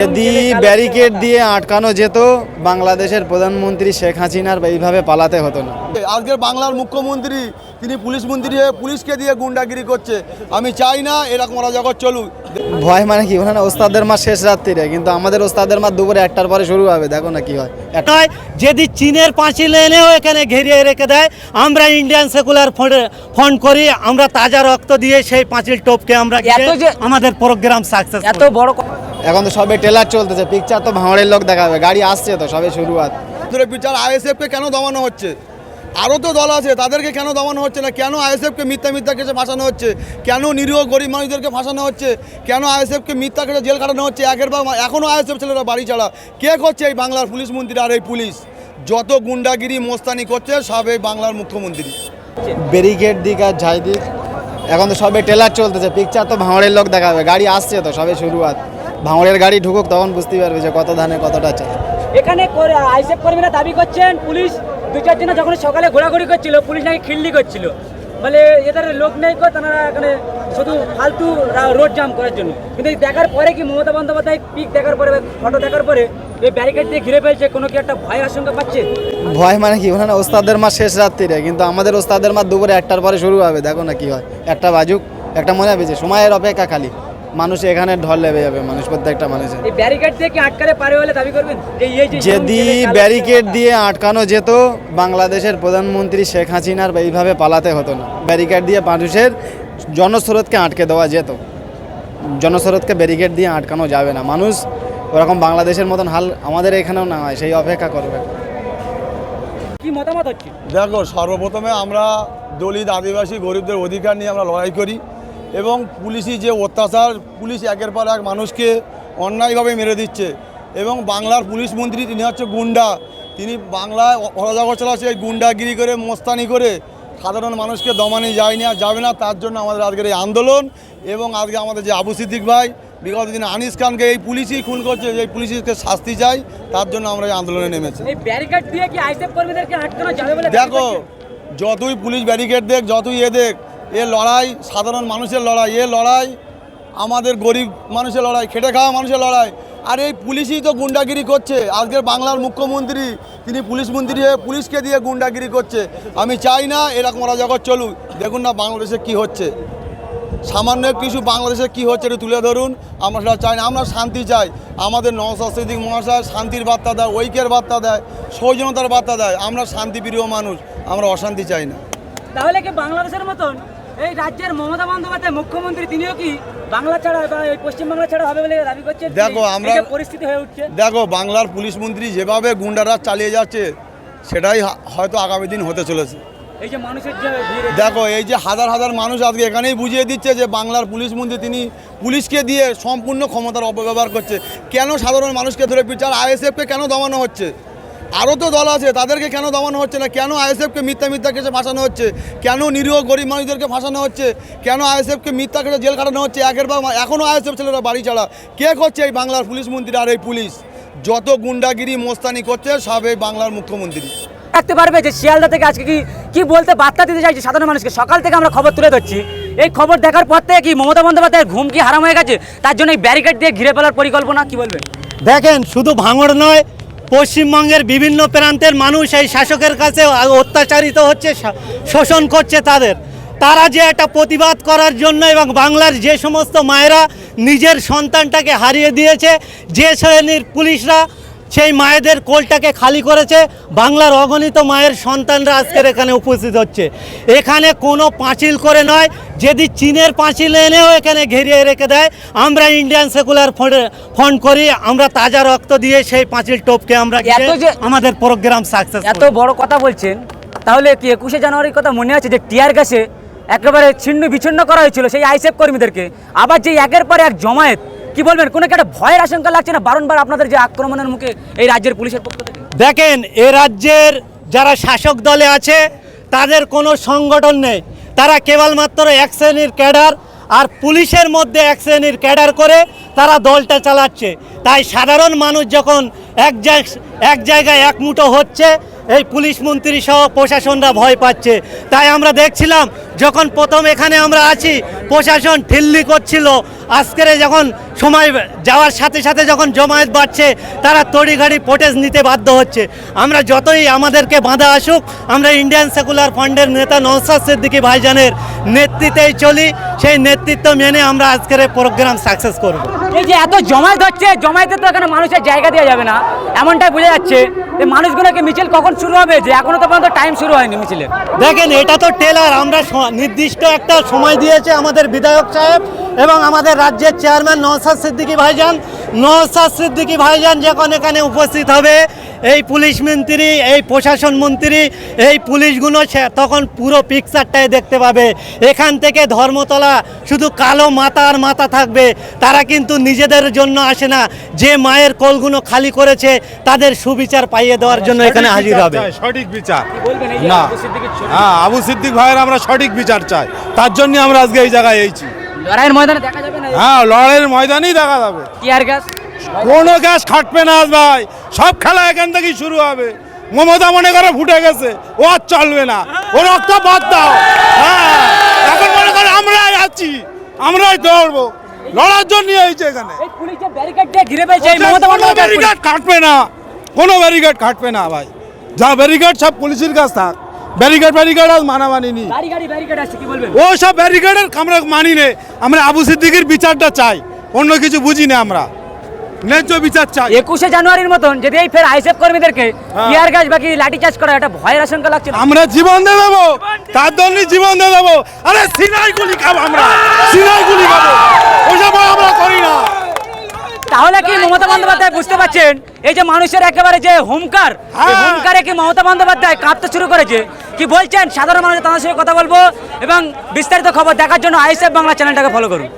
যদি ব্যারিকেড দিয়ে আটকানো যেত বাংলাদেশের প্রধানমন্ত্রী শেখ হাসিনার এইভাবে পালাতে হতো না। আজকের বাংলার মুখ্যমন্ত্রী তিনি পুলিশ মন্ত্রী হয়ে পুলিশকে দিয়ে গুন্ডাগিরি করছে। আমি চাই না এরকম অরাজগর চলুক। ভয় মানে কি? ওখানে ওস্তাদের মা শেষ রাত্রিরে কিন্তু আমাদের ওস্তাদের মা দুপুরে একটার পরে শুরু হবে। দেখো না কি হয়। একটা- নয় যদি চীনের পাঁচিল এনেও এখানে ঘেরিয়ে রেখে দেয় আমরা ইন্ডিয়ান সেকুলার ফন্ড করি আমরা তাজা রক্ত দিয়ে সেই পাঁচিল টোপকে আমরা আমাদের প্রোগ্রাম সাকসেস এত বড় এখন তো সবে ট্রেলার চলতেছে পিকচার তো ভাঁড়ের লোক দেখাবে গাড়ি আসছে তো সবে শুরুয়াত। ধরে বিচার আইএসএফকে কেন দমানো হচ্ছে? আরও তো দল আছে তাদেরকে কেন দমানো হচ্ছে না? কেন আইএসএফকে মিথ্যা মিথ্যা কেসে ফাঁসানো হচ্ছে? কেন নিরীহ গরিব মানুষদেরকে ফাঁসানো হচ্ছে? কেন আইএসএফকে মিথ্যা কেসে জেল কাটানো হচ্ছে? একের পর এখনও আইএসএফ ছেলেরা বাড়ি ছাড়া কে করছে এই বাংলার পুলিশ মন্ত্রী আর এই পুলিশ? যত গুন্ডাগিরি মোস্তানি করছে সব এই বাংলার মুখ্যমন্ত্রী। ব্যারিকেড দিক আর ঝাই দিক। এখন তো সবে ট্রেলার চলতেছে পিকচার তো ভাঁড়ের লোক দেখাবে গাড়ি আসছে তো সবে শুরুয়াত। ভাঁড়ের গাড়ি ঢুকুক তখন বুঝতে পারবে যে কত ধানে কতটা চাই এখানে আইসেফ কর্মীরা দাবি করছেন পুলিশ দু চারজনে যখন সকালে ঘোরাঘুরি করছিল পুলিশ নাকি খিল্লি করছিল। বলে এদের লোক নেই কো তারা এখানে শুধু ফালতু রোড জাম করার জন্য। কিন্তু দেখার পরে কি মমতা বন্দ্যোপাধ্যায় পিক দেখার পরে ফটো দেখার পরে এই ব্যারিকেড দিয়ে ঘিরে ফেলছে কোনো কি একটা ভয় আশঙ্কা পাচ্ছে? ভয় মানে কি? ওখানে ওস্তাদের মা শেষ রাত্রিরে কিন্তু আমাদের ওস্তাদের মাস দুপুরে একটার পরে শুরু হবে দেখো না কি হয়। একটা বাজুক একটা মনে হবে যে সময়ের অপেক্ষা খালি। মানুষ এখানে ঢল লেবে যাবে মানুষ প্রত্যেকটা মানুষের। ব্যারিকেড দিয়ে কি আটকালে পারে বলে দাবি করবেন? এই এই যে যদি ব্যারিকেড দিয়ে আটকানো যেত বাংলাদেশের প্রধানমন্ত্রী শেখ হাসিনার এইভাবে পালাতে হতো না। ব্যারিকেড দিয়ে মানুষের জনস্রোতকে আটকে দেওয়া যেত। জনস্রোতকে ব্যারিকেড দিয়ে আটকানো যাবে না। মানুষ ওরকম বাংলাদেশের মতন হাল আমাদের এখানেও না হয় সেই অপেক্ষা করবে। কি মতামত হচ্ছে? দেখো সর্বপ্রথমে আমরা দলিত আদিবাসী গরিবদের অধিকার নিয়ে আমরা লড়াই করি। এবং পুলিশি যে অত্যাচার পুলিশ একের পর এক মানুষকে অন্যায়ভাবে মেরে দিচ্ছে। এবং বাংলার পুলিশ মন্ত্রী তিনি হচ্ছে গুন্ডা। তিনি বাংলায় অরাজগর চালাচ্ছে এই গুন্ডাগিরি করে মোস্তানি করে সাধারণ মানুষকে দমানি যায় না যাবে না। তার জন্য আমাদের আজকের এই আন্দোলন এবং আজকে আমাদের যে আবু সিদ্দিক ভাই বিগত দিনে আনিস খানকে এই পুলিশই খুন করছে এই পুলিশকে শাস্তি চাই তার জন্য আমরা এই আন্দোলনে নেমেছি। দেখো যতই পুলিশ ব্যারিকেড দেখ যতই এ দেখ এ লড়াই, সাধারণ মানুষের লড়াই, এ লড়াই, আমাদের গরিব মানুষের লড়াই, খেটে খাওয়া মানুষের লড়াই। আর এই পুলিশই তো গুন্ডাগিরি করছে। আজকের বাংলার মুখ্যমন্ত্রী, তিনি পুলিশ মন্ত্রী হয়ে পুলিশকে দিয়ে গুন্ডাগিরি করছে। আমি চাই না এরকম জগৎ চলুক। দেখুন না বাংলাদেশে কি হচ্ছে। সামান্য কিছু বাংলাদেশে কি হচ্ছে একটু তুলে ধরুন। আমরা সেটা চাই না, আমরা শান্তি চাই। আমাদের নবসাংস্কৃতিক মহাশয় শান্তির বার্তা দেয়, ঐক্যের বার্তা দেয় সৌজনতার বার্তা দেয়। আমরা শান্তিপ্রিয় মানুষ, আমরা অশান্তি চাই না। তাহলে কি বাংলাদেশের মতন এই রাজ্যের মমতা বন্দ্যোপাধ্যায় মুখ্যমন্ত্রী তিনিও কি বাংলা ছাড়া বা এই পশ্চিমবাংলা ছাড়া হবে বলে দাবি করছেন? দেখো, আমরা- পরিস্থিতি হয়ে উঠছে। দেখো বাংলার পুলিশ মন্ত্রী যেভাবে গুন্ডারা চালিয়ে যাচ্ছে সেটাই হয়তো আগামী দিন হতে চলেছে। এই যে মানুষের যে দেখো এই যে হাজার হাজার মানুষ আজকে এখানেই বুঝিয়ে দিচ্ছে যে বাংলার পুলিশ মন্ত্রী তিনি পুলিশকে দিয়ে সম্পূর্ণ ক্ষমতার অপব্যবহার করছে। কেন সাধারণ মানুষকে ধরে বিচার আইএসএফকে কেন দমানো হচ্ছে? আরও তো দল আছে তাদেরকে কেন দমানো হচ্ছে না? কেন আইএসএফকে মিথ্যা মিথ্যা কেসে ফাঁসানো হচ্ছে? কেন নিরীহ গরিব মানুষদেরকে ফাঁসানো হচ্ছে? কেন আইএসএফকে মিথ্যা কেসে জেল কাটানো হচ্ছে? একের পর এখনও আইএসএফ ছেলেরা বাড়ি ছাড়া। কে করছে এই বাংলার পুলিশ মন্ত্রী আর এই পুলিশ? যত গুন্ডাগিরি মোস্তানি করছে সব এই বাংলার মুখ্যমন্ত্রী। রাখতে পারবে যে শিয়ালদা থেকে আজকে কি কি বলতে বার্তা দিতে চাইছে সাধারণ মানুষকে? সকাল থেকে আমরা খবর তুলে ধরছি। এই খবর দেখার পর থেকে কি মমতা বন্দ্যোপাধ্যায়ের ঘুম কি হারাম হয়ে গেছে? তার জন্য এই ব্যারিকেড দিয়ে ঘিরে ফেলার পরিকল্পনা কি বলবেন? দেখেন শুধু ভাঙড় নয় পশ্চিমবঙ্গের বিভিন্ন প্রান্তের মানুষ এই শাসকের কাছে অত্যাচারিত হচ্ছে শোষণ করছে তাদের। তারা যে একটা প্রতিবাদ করার জন্য এবং বাংলার যে সমস্ত মায়েরা নিজের সন্তানটাকে হারিয়ে দিয়েছে, যে শ্রেণির পুলিশরা সেই মায়েদের কোলটাকে খালি করেছে বাংলার অগণিত মায়ের সন্তানরা আজকের এখানে উপস্থিত হচ্ছে। এখানে কোনো পাঁচিল করে নয় যদি চীনের পাঁচিল এনেও এখানে ঘেরিয়ে রেখে দেয় আমরা ইন্ডিয়ান সেকুলার ফন্ড করি আমরা তাজা রক্ত দিয়ে সেই পাঁচিল টোপকে আমরা আমাদের প্রোগ্রাম সাকসেস এত বড় কথা বলছেন তাহলে কি একুশে জানুয়ারির কথা মনে আছে যে টিয়ার গ্যাসে একেবারে ছিন্ন বিচ্ছিন্ন করা হয়েছিল সেই আইসেফ কর্মীদেরকে? আবার যে একের পর এক জমায়েত কি বলবেন? কোনো একটা ভয়ের আশঙ্কা লাগছে না বারংবার আপনাদের যে আক্রমণের মুখে এই রাজ্যের পুলিশের পক্ষ থেকে? দেখেন, এ রাজ্যের যারা শাসক দলে আছে, তাদের কোনো সংগঠন নেই। তারা কেবলমাত্র এক শ্রেণির ক্যাডার আর পুলিশের মধ্যে এক শ্রেণির ক্যাডার করে তারা দলটা চালাচ্ছে। তাই সাধারণ মানুষ যখন এক এক জায়গায় এক মুঠো হচ্ছে, এই পুলিশ মন্ত্রী সহ প্রশাসনরা ভয় পাচ্ছে। তাই আমরা দেখছিলাম যখন প্রথম এখানে আমরা আছি প্রশাসন ঠিল্লি করছিল। আজকের যখন সময় যাওয়ার সাথে সাথে যখন জমায়েত বাড়ছে তারা তড়িঘাড়ি ফোটেজ নিতে বাধ্য হচ্ছে। আমরা যতই আমাদেরকে বাধা আসুক আমরা ইন্ডিয়ান সেকুলার ফান্ডের নেতা নৌসাদ সিদ্দিকী ভাইজানের নেতৃত্বেই চলি। সেই নেতৃত্ব মেনে আমরা আজকের প্রোগ্রাম সাকসেস করব। এই যে এত জমায়েত হচ্ছে জমায়েতে তো এখানে মানুষের জায়গা দেওয়া যাবে না। এমনটাই বোঝা যাচ্ছে যে মানুষগুলোকে মিছিল কখন শুরু হবে যে এখনও তো পর্যন্ত টাইম শুরু হয়নি মিছিলের। দেখেন এটা তো টেলার আমরা নির্দিষ্ট একটা সময় দিয়েছে আমাদের বিধায়ক সাহেব এবং আমাদের রাজ্যের চেয়ারম্যান নওসাদ সিদ্দিকী ভাইজান। নওসাদ সিদ্দিকী ভাইজান যখন এখানে উপস্থিত হবে এই পুলিশ মন্ত্রী এই প্রশাসন মন্ত্রী এই পুলিশগুলো তখন পুরো পিকচারটাই দেখতে পাবে। এখান থেকে ধর্মতলা শুধু কালো মাথা আর মাথা থাকবে। তারা কিন্তু নিজেদের জন্য আসে না। যে মায়ের কোলগুলো খালি করেছে তাদের সুবিচার পাইয়ে দেওয়ার জন্য এখানে হাজির হবে। সঠিক বিচার। না। আবু হ্যাঁ আবু সিদ্দিক ভাইয়ের আমরা সঠিক বিচার চাই। তার জন্য আমরা আজকে এই জায়গায় এইছি লড়াইয়ের ময়দানে দেখা যাবে না? হ্যাঁ লড়াইয়ের ময়দানেই দেখা যাবে। টিয়ার গ্যাস কোনো গ্যাস খাটবে না ভাই। সব খেলা এখান থেকেই শুরু হবে। মমতা মনে করে ফুটে গেছে। ও আর চলবে না। ও রক্ত বাদ দাও। হ্যাঁ এখন মনে করে আমরাই আছি। আমরাই দৌড়বো। লড়ার জন্য এইছে এখানে। ব্যারিকেড কাটবে না। কোনো ব্যারিকেড কাটবে না ভাই। যা ব্যারিকেড সব পুলিশের কাছ থাক। ব্যারিকেড ব্যারিকেড আজ মানামানি নি গাড়ি গাড়ি ব্যারিকেড আছে কি বলবেন? ও সব ব্যারিকেডের আমরা মানি নে। আমরা আবু সিদ্দিকির বিচারটা চাই। অন্য কিছু বুঝি না আমরা। ন্যায্য বিচার চাই। একুশে জানুয়ারির মতন যদি এই ফের আইসেফ কর্মীদেরকে টিয়ার গ্যাস বাকি লাঠি চার্জ করা একটা ভয়ের আশঙ্কা লাগছে আমরা জীবন দিয়ে দেবো। তার জন্য জীবন দিয়ে দেবো। আরে সিনাই গুলি খাব আমরা। সিনাই গুলি খাব। ওসব আমরা করি না। তাহলে কি মমতা বন্দ্যোপাধ্যায় বুঝতে পারছেন? এই যে মানুষের একেবারে যে হুমকার হ্যাঁ। হুমকারে কি মমতা বন্দ্যোপাধ্যায় কাঁপতে শুরু করেছে? কি বলছেন? সাধারণ মানুষের তাদের সঙ্গে কথা বলব এবং বিস্তারিত খবর দেখার জন্য আইসেফ বাংলা চ্যানেলটাকে ফলো করুন।